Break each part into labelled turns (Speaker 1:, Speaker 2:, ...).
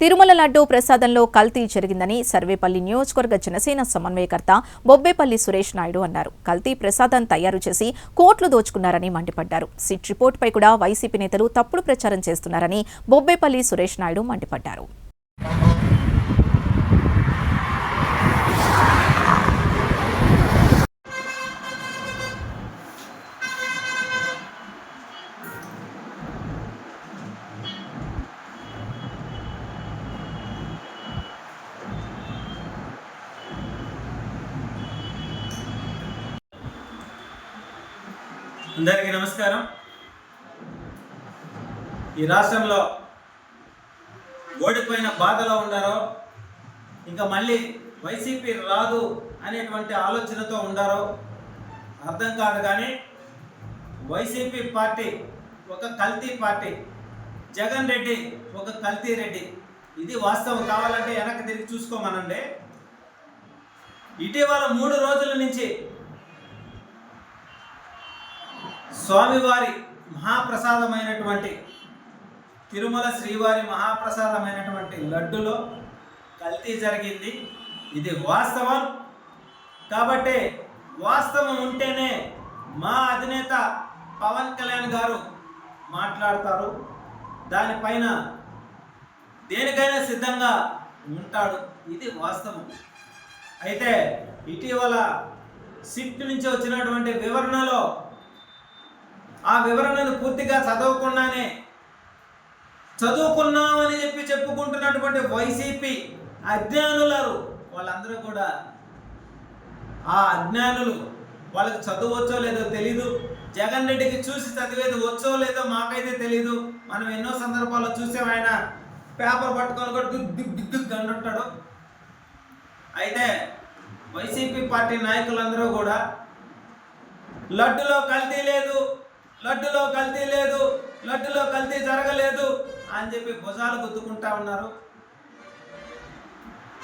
Speaker 1: తిరుమల లడ్డూ ప్రసాదంలో కల్తీ జరిగిందని సర్వేపల్లి నియోజకవర్గ జనసేన సమన్వయకర్త బొబ్బేపల్లి సురేష్ నాయుడు అన్నారు. కల్తీ ప్రసాదం తయారు చేసి కోట్లు దోచుకున్నారని మండిపడ్డారు. సిట్ రిపోర్టుపై కూడా వైసీపీ నేతలు తప్పుడు ప్రచారం చేస్తున్నారని బొబ్బేపల్లి సురేష్ నాయుడు మండిపడ్డారు.
Speaker 2: అందరికీ నమస్కారం. ఈ రాష్ట్రంలో ఓడిపోయిన బాధలో ఉండారో ఇంకా మళ్ళీ వైసీపీ రాదు అనేటువంటి ఆలోచనతో ఉండారో అర్థం కాదు కానీ వైసీపీ పార్టీ ఒక కల్తీ పార్టీ జగన్ రెడ్డి ఒక కల్తీ రెడ్డి. ఇది వాస్తవం కావాలంటే వెనక్కి తిరిగి చూసుకోమనండి. ఇటీవల మూడు రోజుల నుంచి స్వామివారి మహాప్రసాదమైనటువంటి తిరుమల శ్రీవారి మహాప్రసాదమైనటువంటి లడ్డులో కల్తీ జరిగింది. ఇది వాస్తవం. కాబట్టి వాస్తవం ఉంటేనే మా అధినేత పవన్ కళ్యాణ్ గారు మాట్లాడతారు. దానిపైన దేనికైనా సిద్ధంగా ఉంటాడు. ఇది వాస్తవం. అయితే ఇటీవల సిట్ నుంచి వచ్చినటువంటి వివరణలో ఆ వివరణను పూర్తిగా చదవకుండానే చదువుకున్నామని చెప్పి చెప్పుకుంటున్నటువంటి వైసీపీ అజ్ఞానులారు వాళ్ళందరూ కూడా ఆ అజ్ఞానులు వాళ్ళకి చదువు వచ్చో లేదో తెలీదు. జగన్ రెడ్డికి చూసి చదివేది వచ్చో లేదో మాకైతే తెలీదు. మనం ఎన్నో సందర్భాల్లో చూసాం ఆయన పేపర్ పట్టుకొని కూడా దిగ్ దిగ్ దిగ్ దిగ్ అంటుంటాడు. అయితే వైసీపీ పార్టీ నాయకులందరూ కూడా లడ్డులో కల్తీ లేదు. లడ్డులో కల్తీ లేదు లడ్డులో కల్తీ జరగలేదు అని చెప్పి భుజాలు గుద్దుకుంటా ఉన్నారు.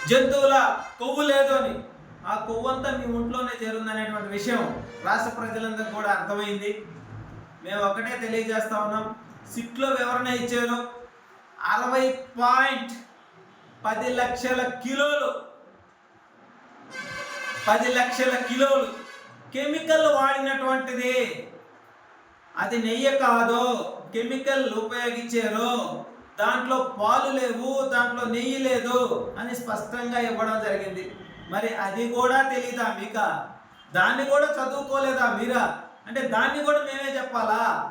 Speaker 2: జంతువుల కొవ్వు లేదు అని. ఆ కొవ్వు అంతా మీ ఒంట్లోనే చేరుందనేటువంటి విషయం రాష్ట్ర ప్రజలందరికీ కూడా అర్థమైంది. మేము ఒకటే తెలియజేస్తా ఉన్నాం. సిట్లో వివరణ ఇచ్చారు. అరవై పాయింట్ పది లక్షల కిలోలు పది లక్షల కిలోలు కెమికల్ వాడినటువంటిది. అది నెయ్యి కాదు. కెమికల్ ఉపయోగించారు. దాంట్లో పాలు లేవు దాంట్లో నెయ్యి లేదు అని స్పష్టంగా ఇవ్వడం జరిగింది. మరి అది కూడా తెలీదా మీక? దాన్ని కూడా చదువుకోలేదా మీరా? అంటే దాన్ని కూడా మేమే చెప్పాలా?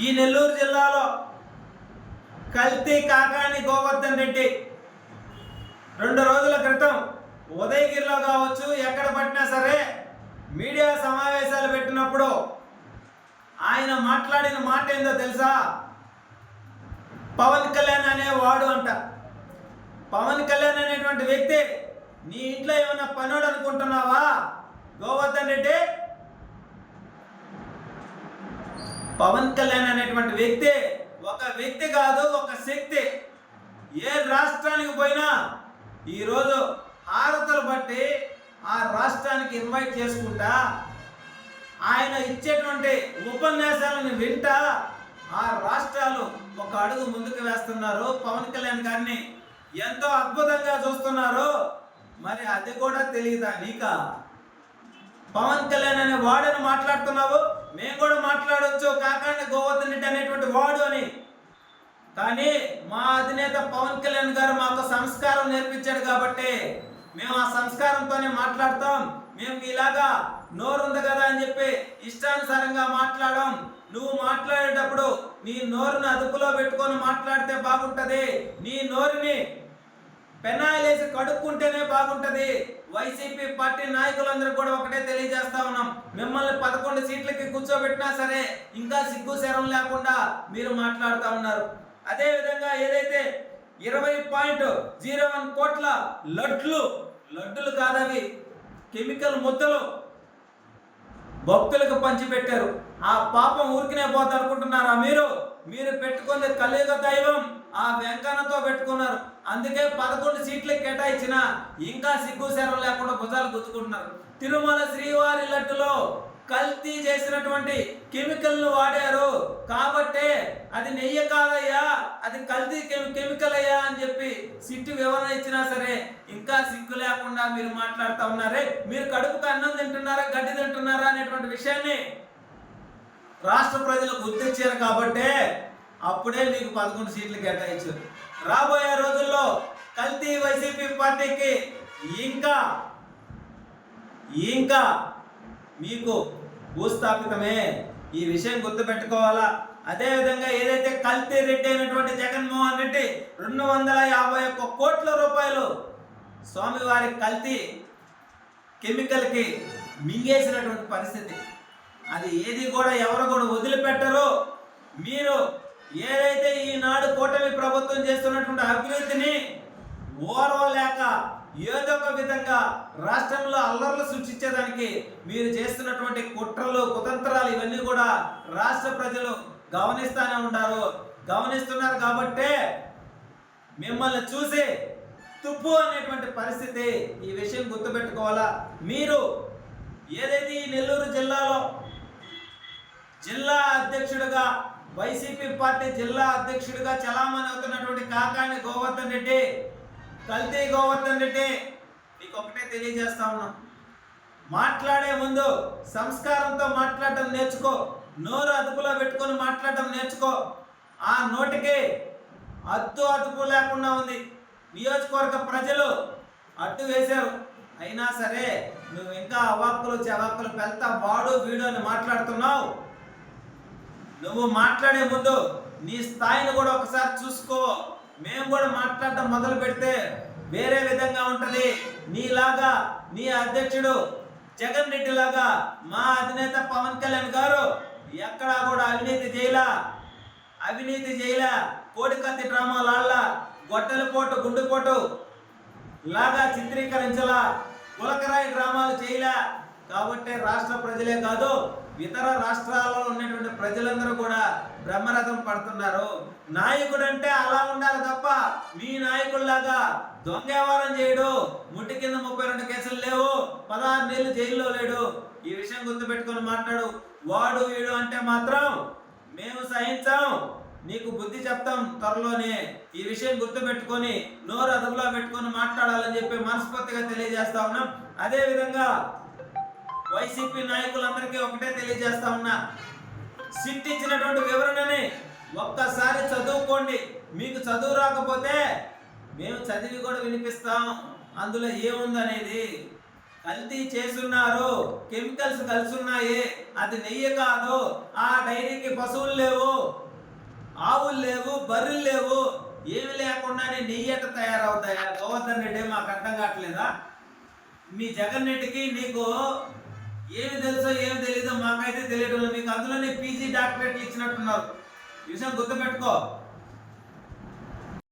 Speaker 2: ఈ నెల్లూరు జిల్లాలో కల్తీ కాకాని గోవర్ధన్ రెడ్డి రెండు రోజుల క్రితం ఉదయగిరిలో కావచ్చు మీడియా సమావేశాలు పెట్టినప్పుడు ఆయన మాట్లాడిన మాట ఏందో తెలుసా? పవన్ కళ్యాణ్ అనేవాడు అంట. పవన్ కళ్యాణ్ అనేటువంటి వ్యక్తి నీ ఇంట్లో ఏమైనా పనుడు అనుకుంటున్నావా? గోవర్ధన్ రెడ్డి? పవన్ కళ్యాణ్ అనేటువంటి వ్యక్తి ఒక వ్యక్తి కాదు ఒక శక్తి. ఏ రాష్ట్రానికి పోయినా ఈరోజు హారతలు బట్టి ఆ రాష్ట్రానికి ఇన్వైట్ చేసుకుంటా ఆయన ఇచ్చేటువంటి ఉపన్యాసాలను వింటా ఆ రాష్ట్రాలు ఒక అడుగు ముందుకు వేస్తున్నారు. పవన్ కళ్యాణ్ గారిని ఎంతో అద్భుతంగా చూస్తున్నారు. మరి అది కూడా తెలియదా నీక? పవన్ కళ్యాణ్ అనే వాడని మాట్లాడుతున్నావు? మేము కూడా మాట్లాడొచ్చు. కాకాండ గోవర్ధన్ రెడ్డి అనేటువంటి వాడు అని. కానీ మా అధినేత పవన్ కళ్యాణ్ గారు మాకు సంస్కారం నేర్పించాడు కాబట్టి మేము ఆ సంస్కారంతోనే మాట్లాడతాం. మేము ఇలాగా నోరుంది కదా అని చెప్పి ఇష్టానుసారంగా మాట్లాడడం. నువ్వు మాట్లాడేటప్పుడు నీ నోరుని అదుపులో పెట్టుకొని మాట్లాడితే బాగుంటది. నీ నోరుని పెనాయిలేసి కడుక్కుంటేనే బాగుంటుంది. వైసీపీ పార్టీ నాయకులందరూ కూడా ఒకటే తెలియజేస్తా ఉన్నాం. మిమ్మల్ని పదకొండు సీట్లకి కూర్చోబెట్టినా సరే ఇంకా సిగ్గు శరం లేకుండా మీరు మాట్లాడుతూ ఉన్నారు. అదేవిధంగా ఏదైతే ఇరవై పాయింట్ జీరో వన్ కోట్ల లడ్లు. లడ్డులు కాదవి కెమికల్ ముద్దలు భక్తులకు పంచిపెట్టారు. ఆ పాపం ఊరికినే పోతారనుకుంటున్నారా మీరు? మీరు పెట్టుకుంది కలియుగ దైవం ఆ వెంకన్నతో పెట్టుకున్నారు. అందుకే పదకొండు సీట్లు కేటాయించిన ఇంకా సిగ్గు సేరం లేకుండా భుజాలు గుచ్చుకుంటున్నారు. తిరుమల శ్రీవారి లడ్డులో కల్తీ చేసినటువంటి కెమికల్ను వాడారు. కాబట్టే అది నెయ్యి కాదయ్యా అది కల్తీ కెమి- కెమికల్ అయ్యా అని చెప్పి సిట్టు వివరణ ఇచ్చినా సరే ఇంకా సిగ్గు లేకుండా మీరు మాట్లాడుతూ ఉన్నారే. మీరు కడుపుకు అన్నం తింటున్నారా గడ్డి తింటున్నారా అనేటువంటి విషయాన్ని రాష్ట్ర ప్రజలు గుర్తించారు కాబట్టే అప్పుడే మీకు పదకొండు సీట్లు కేటాయించారు. రాబోయే రోజుల్లో కల్తీ వైసీపీ పార్టీకి ఇంకా ఇంకా మీకు భూస్థాపితమే. ఈ విషయం గుర్తుపెట్టుకోవాలా? అదేవిధంగా ఏదైతే కల్తీ రెడ్డి అయినటువంటి జగన్మోహన్ రెడ్డి రెండు వందల యాభై ఒక్క కోట్ల రూపాయలు స్వామివారి కల్తీ కెమికల్కి మింగేసినటువంటి పరిస్థితి. అది ఏది కూడా ఎవరు కూడా వదిలిపెట్టరు. మీరు ఏదైతే ఈనాడు కూటమి ప్రభుత్వం చేస్తున్నటువంటి అభివృద్ధిని ఓర్వలేక ఏదో ఒక విధంగా రాష్ట్రంలో అల్లర్లు సృష్టించేదానికి మీరు చేస్తున్నటువంటి కుట్రలు కుతంత్రాలు ఇవన్నీ కూడా రాష్ట్ర ప్రజలు గమనిస్తానే ఉంటారు గమనిస్తున్నారు కాబట్టే మిమ్మల్ని చూసి తుప్పు అనేటువంటి పరిస్థితి ఈ విషయం గుర్తుపెట్టుకోవాలా? మీరు ఏదైతే ఈ నెల్లూరు జిల్లాలో జిల్లా అధ్యక్షుడిగా వైసీపీ పార్టీ జిల్లా అధ్యక్షుడిగా చలామణి అవుతున్నటువంటి కాకాని గోవర్ధన్ రెడ్డి కల్తీ గోవర్ధన్ రెడ్డి నీకు ఒకటే తెలియజేస్తా ఉన్నాం. మాట్లాడే ముందు సంస్కారంతో మాట్లాడటం నేర్చుకో. నోరు అదుపులో పెట్టుకొని మాట్లాడటం నేర్చుకో. ఆ నోటికి అద్దు అదుపు లేకుండా ఉంది. నియోజకవర్గ ప్రజలు అడ్డు వేశారు. అయినా సరే నువ్వు ఇంకా అవాక్కులు చవాక్కులు పెళ్తా వాడు వీడు అని మాట్లాడుతున్నావు. నువ్వు మాట్లాడే ముందు నీ స్థాయిని కూడా ఒకసారి చూసుకో. మేము కూడా మాట్లాడటం మొదలు పెడితే వేరే విధంగా ఉంటుంది. నీలాగా నీ అధ్యక్షుడు జగన్ రెడ్డి లాగా మా అధినేత పవన్ కళ్యాణ్ గారు ఎక్కడా కూడా అవినీతి చేయలా. అవినీతి చేయలా. కోడికత్తి డ్రామాలు ఆడలా. గొడ్డల పోటు గుండెపోటు లాగా చిత్రీకరించలా. కులకరాయి డ్రామాలు చేయలా. కాబట్టి రాష్ట్ర ప్రజలే కాదు ఇతర రాష్ట్రాలలో ఉన్నటువంటి ప్రజలందరూ కూడా బ్రహ్మరథం పడుతున్నారు. నాయకుడు అంటే అలా ఉండాలి తప్ప మీ నాయకుల్లాగా దొంగ వ్యవహారం చేయడు. ముట్టి కింద ముప్పై రెండు కేసులు లేవు. పదహారు నెలలు జైల్లో లేడు. ఈ విషయం గుర్తుపెట్టుకొని మాట్లాడు. వాడు వీడు అంటే మాత్రం మేము సహించాం. నీకు బుద్ధి చెప్తాం త్వరలోనే. ఈ విషయం గుర్తు పెట్టుకొని నోరు అదుపులో పెట్టుకొని మాట్లాడాలని చెప్పి మనస్ఫూర్తిగా తెలియజేస్తా ఉన్నాం. అదే విధంగా వైసీపీ నాయకులందరికీ ఒకటే తెలియజేస్తా ఉన్నా. సిట్ ఇచ్చినటువంటి వివరణని ఒక్కసారి చదువుకోండి. మీకు చదువు రాకపోతే మేము చదివి కూడా వినిపిస్తాం. అందులో ఏముందనేది? కల్తీ చేసున్నారు కెమికల్స్ కలిసి ఉన్నాయి అది నెయ్యి కాదు. ఆ డైరీకి పశువులు లేవు. ఆవులు లేవు. బర్రెలు లేవు. ఏమి లేకుండానే నెయ్యి ఎట్ట తయారవుతాయా? గోవర్ధన్ రెడ్డి మాకు అర్థం కావట్లేదా? మీ జగన్ రెడ్డికి నీకు ఏమి తెలుసో ఏమి తెలీదో మాకైతే తెలియడం లేదు. మీకు అందులోనే పీజీ డాక్టరేట్లు ఇచ్చినట్టున్నారు విషయం గుర్తుపెట్టుకో